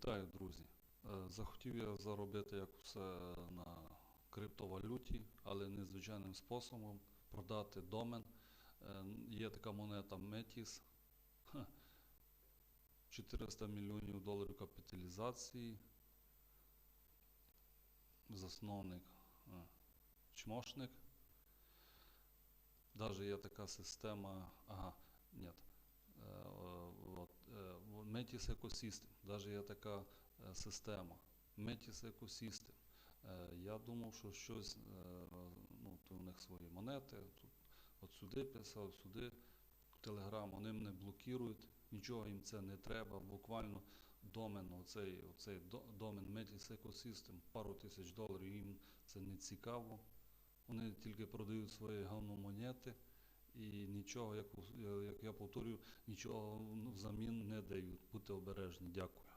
Вітаю, друзі! Е, Захотів я заробити як все на криптовалюті, але незвичайним способом продати домен. Е, Є така монета Metis. 400 мільйонів доларів капіталізації. Засновник е, чмошник. Даже є така система. Ага, ні. Е, е, в Metis Ecosystem, даже є така е, система. Metis Ecosystem. Е, Я думав, що щось, е, ну, то у них свої монети. Тут, от сюди писав, сюди, в Telegram, вони мене блокують, нічого їм це не треба. Буквально домен, оцей, оцей домен Metis Ecosystem, пару тисяч доларів, їм це не цікаво. Вони тільки продають свої говномонети і нічого, як, як я повторюю, нічого взамін дають. Будьте обережні. Дякую.